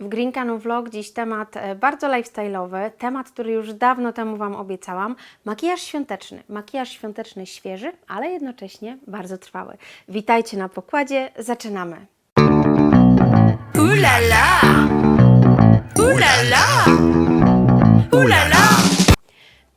W Green Canu Vlog dziś temat e, bardzo lifestyle'owy, temat, który już dawno temu Wam obiecałam. Makijaż świąteczny. Makijaż świąteczny świeży, ale jednocześnie bardzo trwały. Witajcie na pokładzie, zaczynamy. Ooh la la!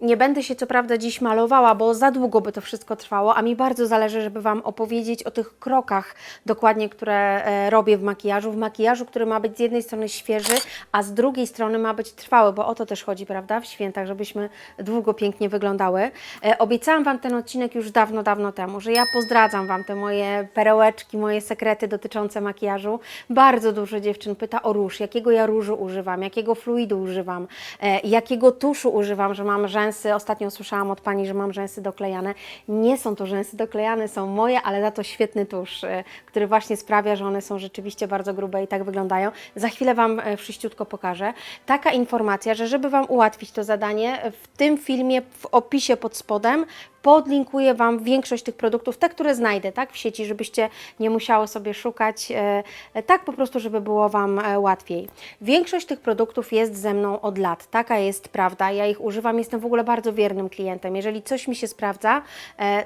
Nie będę się co prawda dziś malowała, bo za długo by to wszystko trwało, a mi bardzo zależy, żeby Wam opowiedzieć o tych krokach dokładnie, które e, robię w makijażu. W makijażu, który ma być z jednej strony świeży, a z drugiej strony ma być trwały, bo o to też chodzi, prawda, w świętach, żebyśmy długo pięknie wyglądały. E, obiecałam Wam ten odcinek już dawno, dawno temu, że ja pozdradzam Wam te moje perełeczki, moje sekrety dotyczące makijażu. Bardzo dużo dziewczyn pyta o róż, jakiego ja różu używam, jakiego fluidu używam, e, jakiego tuszu używam, że mam rzęsy. Ostatnio słyszałam od Pani, że mam rzęsy doklejane. Nie są to rzęsy doklejane, są moje, ale za to świetny tusz, e, który właśnie sprawia, że one są rzeczywiście bardzo grube i tak wyglądają. Za chwilę Wam e, wszyściutko pokażę. Taka informacja, że żeby Wam ułatwić to zadanie, w tym filmie w opisie pod spodem podlinkuję Wam większość tych produktów, te, które znajdę tak, w sieci, żebyście nie musiały sobie szukać, e, e, tak po prostu, żeby było Wam e, łatwiej. Większość tych produktów jest ze mną od lat, taka jest prawda, ja ich używam, jestem w ogóle bardzo wiernym klientem. Jeżeli coś mi się sprawdza,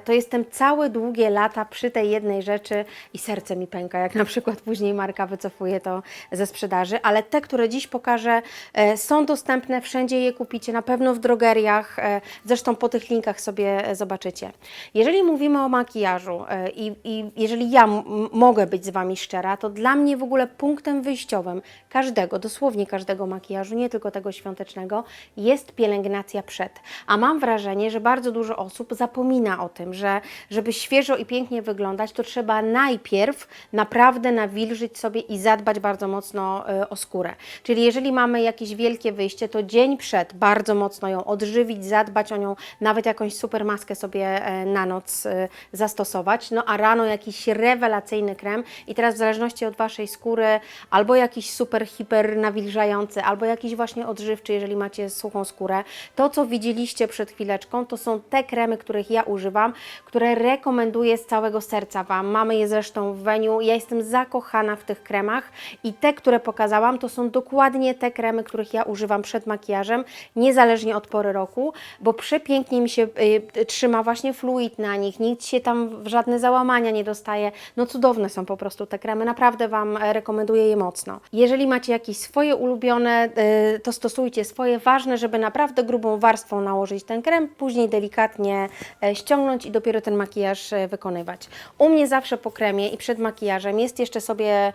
to jestem całe długie lata przy tej jednej rzeczy i serce mi pęka, jak na przykład później marka wycofuje to ze sprzedaży, ale te, które dziś pokażę, są dostępne, wszędzie je kupicie, na pewno w drogeriach, zresztą po tych linkach sobie e, zobaczycie. Jeżeli mówimy o makijażu e, i, i jeżeli ja mogę być z Wami szczera, to dla mnie w ogóle punktem wyjściowym każdego, dosłownie każdego makijażu, nie tylko tego świątecznego, jest pielęgnacja przed. A mam wrażenie, że bardzo dużo osób zapomina o tym, że żeby świeżo i pięknie wyglądać, to trzeba najpierw naprawdę nawilżyć sobie i zadbać bardzo mocno e, o skórę. Czyli jeżeli mamy jakieś wielkie wyjście, to dzień przed bardzo mocno ją odżywić, zadbać o nią, nawet jakąś super maskę sobie e, na noc e, zastosować. No a rano jakiś rewelacyjny krem i teraz w zależności od Waszej skóry albo jakiś super hiper nawilżający, albo jakiś właśnie odżywczy, jeżeli macie suchą skórę. To, co widzieliście przed chwileczką, to są te kremy, których ja używam, które rekomenduję z całego serca Wam. Mamy je zresztą w Weniu. Ja jestem zakochana w tych kremach i te, które pokazałam, to są dokładnie te kremy, których ja używam przed makijażem, niezależnie od pory roku, bo przepięknie mi się y, trzyma właśnie fluid na nich, nic się tam w żadne załamania nie dostaje. No cudowne są po prostu te kremy, naprawdę Wam e, rekomenduję je mocno. Jeżeli macie jakieś swoje ulubione, y, to stosujcie swoje. Ważne, żeby naprawdę grubą warstwą nałożyć ten krem, później delikatnie e, ściągnąć i dopiero ten makijaż e, wykonywać. U mnie zawsze po kremie i przed makijażem jest jeszcze sobie e,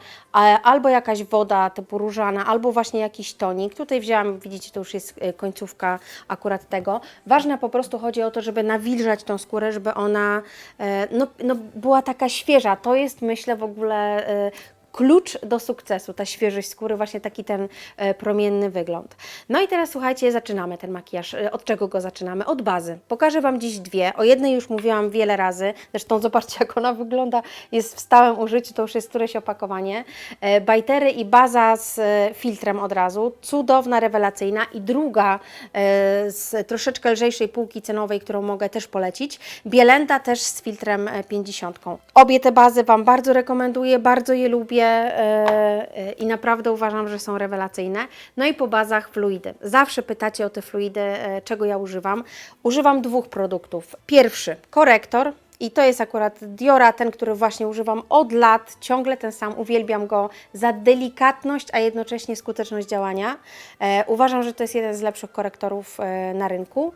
albo jakaś woda typu różana, albo właśnie jakiś tonik. Tutaj wzięłam, widzicie, to już jest e, końcówka akurat tego. Ważne po prostu chodzi o to, żeby nawilżać tą skórę, żeby ona e, no, no, była taka świeża. To jest myślę w ogóle e, klucz do sukcesu, ta świeżość skóry, właśnie taki ten e, promienny wygląd. No i teraz słuchajcie, zaczynamy ten makijaż. E, Od czego go zaczynamy? Od bazy. Pokażę Wam dziś dwie. O jednej już mówiłam wiele razy, zresztą zobaczcie jak ona wygląda, jest w stałym użyciu, to już jest któreś opakowanie. E, Bajtery i baza z filtrem od razu, cudowna, rewelacyjna i druga z troszeczkę lżejszej półki cenowej, którą mogę też polecić. Bielenda też z filtrem e, 50. Obie te bazy Wam bardzo rekomenduję, bardzo je lubię e, e, i naprawdę uważam, że są rewelacyjne. No i po bazach fluidy. Zawsze pytacie o te fluidy, e, czego ja używam. Używam dwóch produktów. Pierwszy, korektor. I to jest akurat Diora, ten, który właśnie używam od lat, ciągle ten sam, uwielbiam go za delikatność, a jednocześnie skuteczność działania. E, uważam, że to jest jeden z lepszych korektorów e, na rynku.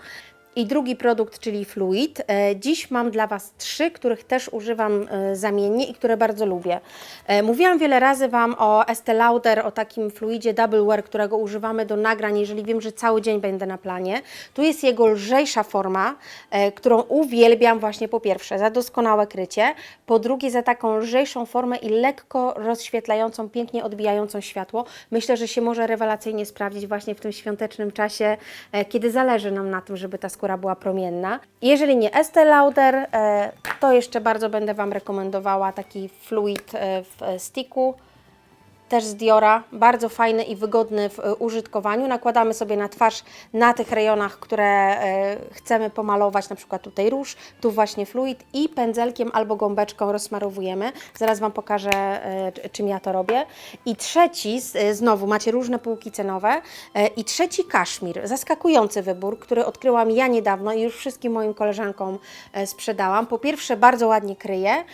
I drugi produkt, czyli Fluid. E, Dziś mam dla Was trzy, których też używam e, zamiennie i które bardzo lubię. E, Mówiłam wiele razy Wam o Estee Lauder, o takim fluidzie Double Wear, którego używamy do nagrań, jeżeli wiem, że cały dzień będę na planie. Tu jest jego lżejsza forma, którą uwielbiam właśnie po pierwsze za doskonałe krycie, po drugie za taką lżejszą formę i lekko rozświetlającą, pięknie odbijającą światło. Myślę, że się może rewelacyjnie sprawdzić właśnie w tym świątecznym czasie, kiedy zależy nam na tym, żeby ta skóra była promienna. Jeżeli nie Estee Lauder, e, to jeszcze bardzo będę Wam rekomendowała taki fluid e, w e, sticku. Też z Diora, bardzo fajny i wygodny w e, użytkowaniu. Nakładamy sobie na twarz na tych rejonach, które e, chcemy pomalować, na przykład tutaj róż, tu właśnie fluid i pędzelkiem albo gąbeczką rozsmarowujemy. Zaraz Wam pokażę, e, czym ja to robię. I trzeci, znowu macie różne półki cenowe i trzeci kaszmir, zaskakujący wybór, który odkryłam ja niedawno i już wszystkim moim koleżankom sprzedałam. Po pierwsze bardzo ładnie kryje,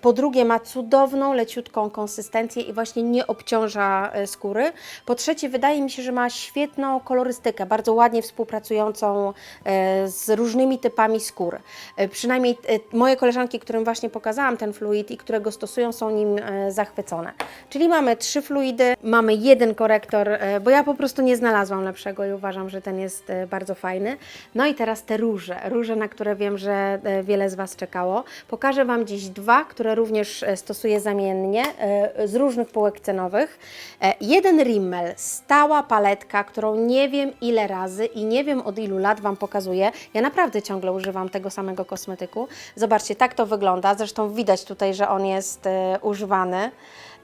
po drugie ma cudowną, leciutką konsystencję i właśnie nie obciąża e, skóry. Po trzecie wydaje mi się, że ma świetną kolorystykę, bardzo ładnie współpracującą e, z różnymi typami skór. E, Przynajmniej moje koleżanki, którym właśnie pokazałam ten fluid i które go stosują, są nim zachwycone. Czyli mamy trzy fluidy, mamy jeden korektor, bo ja po prostu nie znalazłam lepszego i uważam, że ten jest bardzo fajny. No i teraz te róże, róże, na które wiem, że wiele z Was czekało. Pokażę Wam dziś dwa, które również stosuję zamiennie, z różnych półek cenowych. E, Jeden Rimmel, stała paletka, którą nie wiem ile razy i nie wiem od ilu lat Wam pokazuję. Ja naprawdę ciągle używam tego samego kosmetyku. Zobaczcie, tak to wygląda. Zresztą widać tutaj, że on jest e, używany.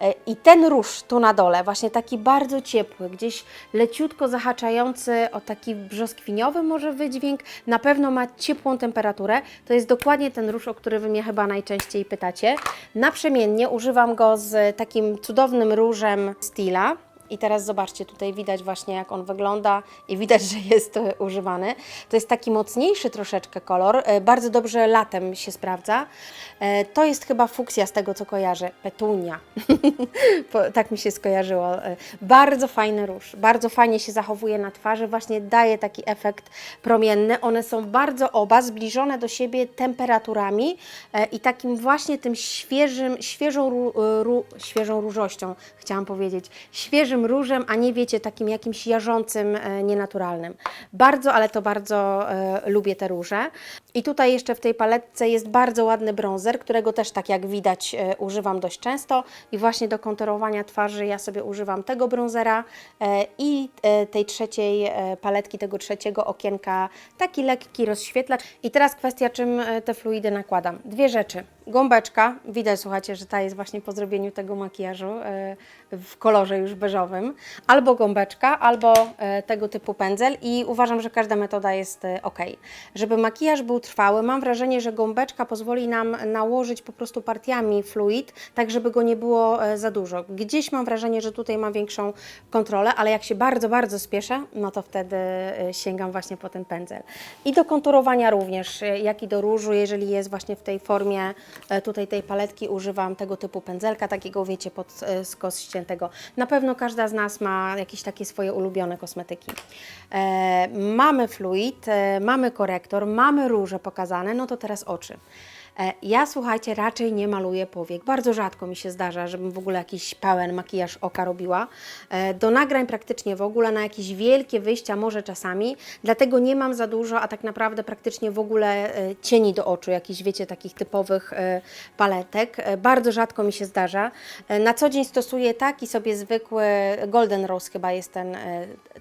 E, I ten róż tu na dole, właśnie taki bardzo ciepły, gdzieś leciutko zahaczający o taki brzoskwiniowy może wydźwięk, na pewno ma ciepłą temperaturę. To jest dokładnie ten róż, o który Wy mnie chyba najczęściej pytacie. Naprzemiennie używam go z takim cudownym różem Stila. I teraz zobaczcie, tutaj widać właśnie jak on wygląda i widać, że jest e, używany. To jest taki mocniejszy troszeczkę kolor, e, bardzo dobrze latem się sprawdza. E, To jest chyba fuksja z tego co kojarzę, petunia. Tak mi się skojarzyło. Bardzo fajny róż, bardzo fajnie się zachowuje na twarzy, właśnie daje taki efekt promienny. One są bardzo oba zbliżone do siebie temperaturami i takim właśnie tym świeżym, świeżą, ró, ró, świeżą różością, chciałam powiedzieć, świeżym różem, a nie wiecie, takim jakimś jarzącym, e, nienaturalnym. Bardzo, ale to bardzo e, lubię te róże. I tutaj jeszcze w tej paletce jest bardzo ładny bronzer, którego też tak jak widać e, używam dość często i właśnie do konturowania twarzy ja sobie używam tego bronzera i tej trzeciej paletki, tego trzeciego okienka, taki lekki rozświetlacz. I teraz kwestia, czym te fluidy nakładam. Dwie rzeczy. Gąbeczka, widać słuchajcie, że ta jest właśnie po zrobieniu tego makijażu w kolorze już beżowym, albo gąbeczka, albo e, tego typu pędzel i uważam, że każda metoda jest e, ok. Żeby makijaż był trwały, mam wrażenie, że gąbeczka pozwoli nam nałożyć po prostu partiami fluid, tak żeby go nie było e, za dużo. Gdzieś mam wrażenie, że tutaj mam większą kontrolę, ale jak się bardzo, bardzo spieszę, no to wtedy sięgam właśnie po ten pędzel. I do konturowania również, jak i do różu, jeżeli jest właśnie w tej formie tutaj tej paletki, używam tego typu pędzelka, takiego wiecie, pod skos ściętego. Na pewno każda z nas ma jakieś takie swoje ulubione kosmetyki. E, mamy fluid, e, mamy korektor, mamy róże pokazane, no to teraz oczy. E, Ja słuchajcie, raczej nie maluję powiek. Bardzo rzadko mi się zdarza, żebym w ogóle jakiś pełen makijaż oka robiła. E, Do nagrań praktycznie w ogóle na jakieś wielkie wyjścia może czasami, dlatego nie mam za dużo, a tak naprawdę praktycznie w ogóle e, cieni do oczu, jakichś wiecie, takich typowych paletek. Bardzo rzadko mi się zdarza. Na co dzień stosuję taki sobie zwykły Golden Rose chyba jest ten,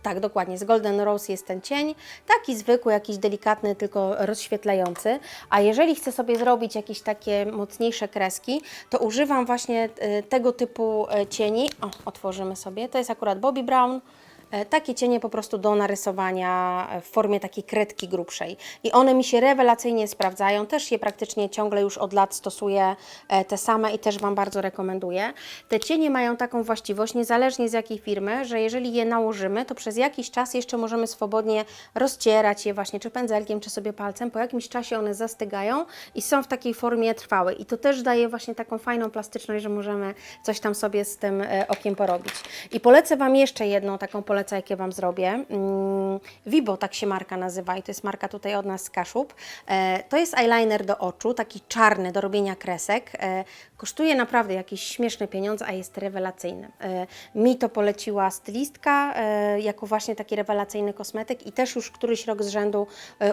tak dokładnie, z Golden Rose jest ten cień, taki zwykły, jakiś delikatny, tylko rozświetlający. A jeżeli chcę sobie zrobić jakieś takie mocniejsze kreski, to używam właśnie e, tego typu e, cieni. O, otworzymy sobie. To jest akurat Bobbi Brown. E, Takie cienie po prostu do narysowania e, w formie takiej kredki grubszej. I one mi się rewelacyjnie sprawdzają. Też je praktycznie ciągle już od lat stosuję e, te same i też Wam bardzo rekomenduję. Te cienie mają taką właściwość, niezależnie z jakiej firmy, że jeżeli je nałożymy, to przez jakiś czas jeszcze możemy swobodnie rozcierać je właśnie czy pędzelkiem, czy sobie palcem. Po jakimś czasie one zastygają i są w takiej formie trwałej. I to też daje właśnie taką fajną plastyczność, że możemy coś tam sobie z tym okiem porobić. I polecę Wam jeszcze jedną taką polecajkę Wam zrobię. Mm, Vibo, tak się marka nazywa i to jest marka tutaj od nas z Kaszub. E, to jest eyeliner do oczu, taki czarny do robienia kresek. E, kosztuje naprawdę jakieś śmieszne pieniądze, a jest rewelacyjny. E, mi to poleciła stylistka jako właśnie taki rewelacyjny kosmetyk i też już któryś rok z rzędu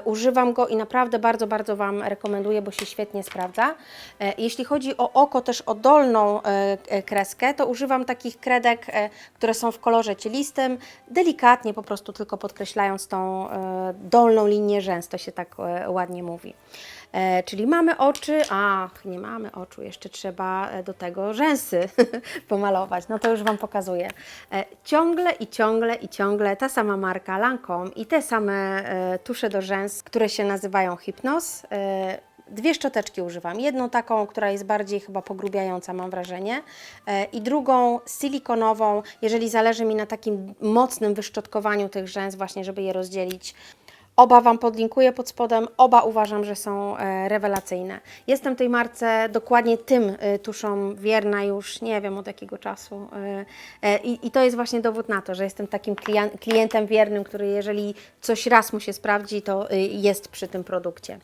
używam go i naprawdę bardzo, bardzo Wam rekomenduję, bo się świetnie sprawdza. Jeśli chodzi o oko, też o dolną kreskę, to używam takich kredek, które są w kolorze cielistym. Delikatnie po prostu tylko podkreślając tą e, dolną linię rzęs, to się tak e, ładnie mówi. E, czyli mamy oczy, ach, nie mamy oczu, jeszcze trzeba do tego rzęsy pomalować. No to już Wam pokazuję. Ciągle i ciągle i ciągle ta sama marka Lancome i te same tusze do rzęs, które się nazywają Hypnos. Dwie szczoteczki używam. Jedną taką, która jest bardziej chyba pogrubiająca, mam wrażenie, e, i drugą silikonową, jeżeli zależy mi na takim mocnym wyszczotkowaniu tych rzęs, właśnie żeby je rozdzielić. Oba Wam podlinkuję pod spodem, oba uważam, że są e, rewelacyjne. Jestem tej marce dokładnie tym e, tuszom wierna już nie wiem od jakiego czasu. E, I, I to jest właśnie dowód na to, że jestem takim klien- klientem wiernym, który jeżeli coś raz mu się sprawdzi, to jest przy tym produkcie.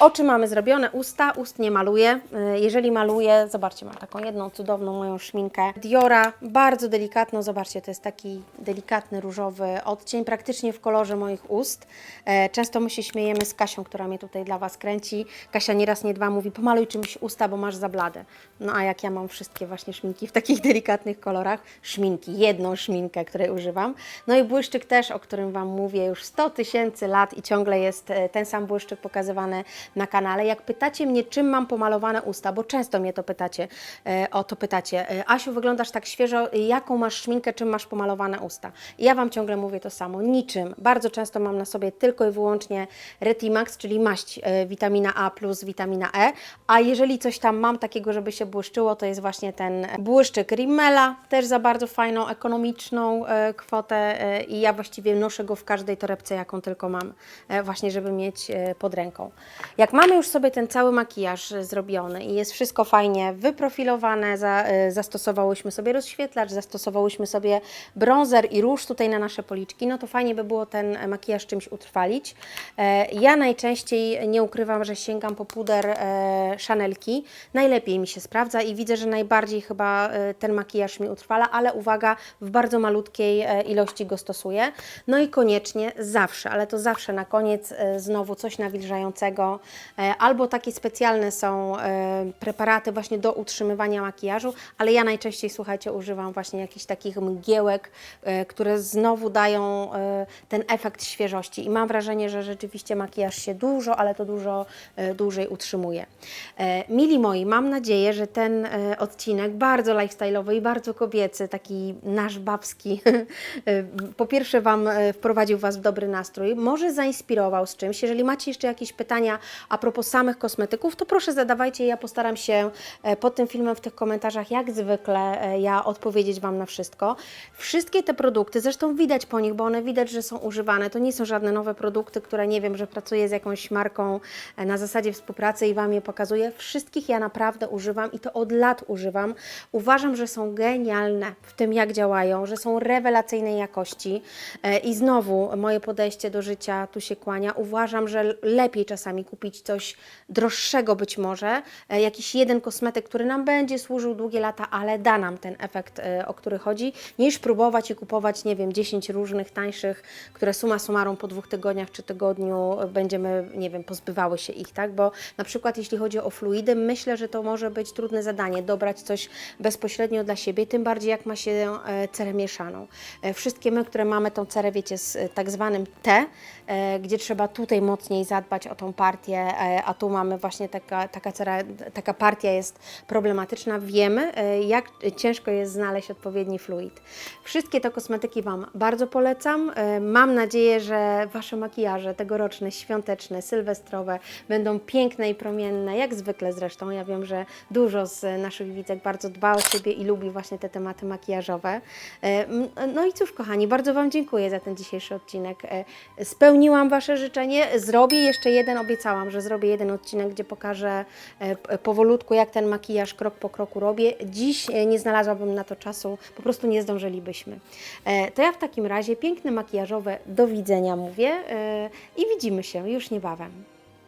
Oczy mamy zrobione, usta, ust nie maluję. Jeżeli maluję, zobaczcie, mam taką jedną cudowną moją szminkę Diora, bardzo delikatną, zobaczcie, to jest taki delikatny różowy odcień, praktycznie w kolorze moich ust. E, Często my się śmiejemy z Kasią, która mnie tutaj dla Was kręci. Kasia nieraz, nie dwa mówi, pomaluj czymś usta, bo masz za blade. No a jak ja mam wszystkie właśnie szminki w takich delikatnych kolorach, szminki, jedną szminkę, której używam. No i błyszczyk też, o którym Wam mówię już 100 tysięcy lat i ciągle jest e, ten sam błyszczyk pokazywany na kanale. Jak pytacie mnie, czym mam pomalowane usta, bo często mnie to pytacie, e, o to pytacie, Asiu, wyglądasz tak świeżo, jaką masz szminkę, czym masz pomalowane usta? I ja Wam ciągle mówię to samo, niczym. Bardzo często mam na sobie tylko i wyłącznie Retimax, czyli maść e, witamina A plus witamina E, a jeżeli coś tam mam takiego, żeby się błyszczyło, to jest właśnie ten błyszczyk Rimmela, też za bardzo fajną, ekonomiczną e, kwotę e, i ja właściwie noszę go w każdej torebce, jaką tylko mam, właśnie żeby mieć pod ręką. Jak mamy już sobie ten cały makijaż zrobiony i jest wszystko fajnie wyprofilowane, za, zastosowałyśmy sobie rozświetlacz, zastosowałyśmy sobie bronzer i róż tutaj na nasze policzki, no to fajnie by było ten makijaż czymś utrwalić. E, Ja najczęściej nie ukrywam, że sięgam po puder e, Chanelki. Najlepiej mi się sprawdza i widzę, że najbardziej chyba e, ten makijaż mi utrwala, ale uwaga, w bardzo malutkiej ilości go stosuję. No i koniecznie zawsze, ale to zawsze na koniec znowu coś nawilżającego, albo takie specjalne są preparaty właśnie do utrzymywania makijażu, ale ja najczęściej, słuchajcie, używam właśnie jakichś takich mgiełek, które znowu dają ten efekt świeżości i mam wrażenie, że rzeczywiście makijaż się dużo, ale to dużo e, dłużej utrzymuje. E, Mili moi, mam nadzieję, że ten e, odcinek bardzo lifestyle'owy i bardzo kobiecy, taki nasz babski, po pierwsze Wam wprowadził Was w dobry nastrój, może zainspirował z czymś. Jeżeli macie jeszcze jakieś pytania a propos samych kosmetyków, to proszę zadawajcie, ja postaram się pod tym filmem w tych komentarzach, jak zwykle, ja odpowiedzieć Wam na wszystko. Wszystkie te produkty, zresztą widać po nich, bo one widać, że są używane, to nie są żadne nowe produkty, które nie wiem, że pracuję z jakąś marką e, na zasadzie współpracy i Wam je pokazuję. Wszystkich ja naprawdę używam i to od lat używam. Uważam, że są genialne w tym, jak działają, że są rewelacyjnej jakości E, i znowu moje podejście do życia tu się kłania. Uważam, że lepiej czasami kupić coś droższego być może, e, jakiś jeden kosmetyk, który nam będzie służył długie lata, ale da nam ten efekt, o który chodzi, niż próbować i kupować, nie wiem, 10 różnych tańszych, które suma summarum po dwóch tygodniach czy tygodniu będziemy, nie wiem, pozbywały się ich, tak? Bo na przykład jeśli chodzi o fluidy, myślę, że to może być trudne zadanie, dobrać coś bezpośrednio dla siebie, tym bardziej jak ma się e, cerę mieszaną. E, Wszystkie my, które mamy tą cerę, wiecie, z e, tak zwanym T, gdzie trzeba tutaj mocniej zadbać o tą partię, a tu mamy właśnie taka, taka cera, taka partia jest problematyczna, wiemy, jak ciężko jest znaleźć odpowiedni fluid. Wszystkie te kosmetyki Wam bardzo polecam. Mam nadzieję, że Wasze makijaże tegoroczne, świąteczne, sylwestrowe będą piękne i promienne, jak zwykle zresztą. Ja wiem, że dużo z naszych widzek bardzo dba o siebie i lubi właśnie te tematy makijażowe. E, No i cóż, kochani, bardzo Wam dziękuję za ten dzisiejszy odcinek. E, Spełniłam Wasze życzenie. Zrobię jeszcze jeden, obiecałam, że zrobię jeden odcinek, gdzie pokażę e, powolutku, jak ten makijaż krok po kroku robię. Dziś nie znalazłabym na to czasu, po prostu nie zdążylibyśmy. To ja w takim razie piękne makijażowe do widzenia mówię e, i widzimy się już niebawem.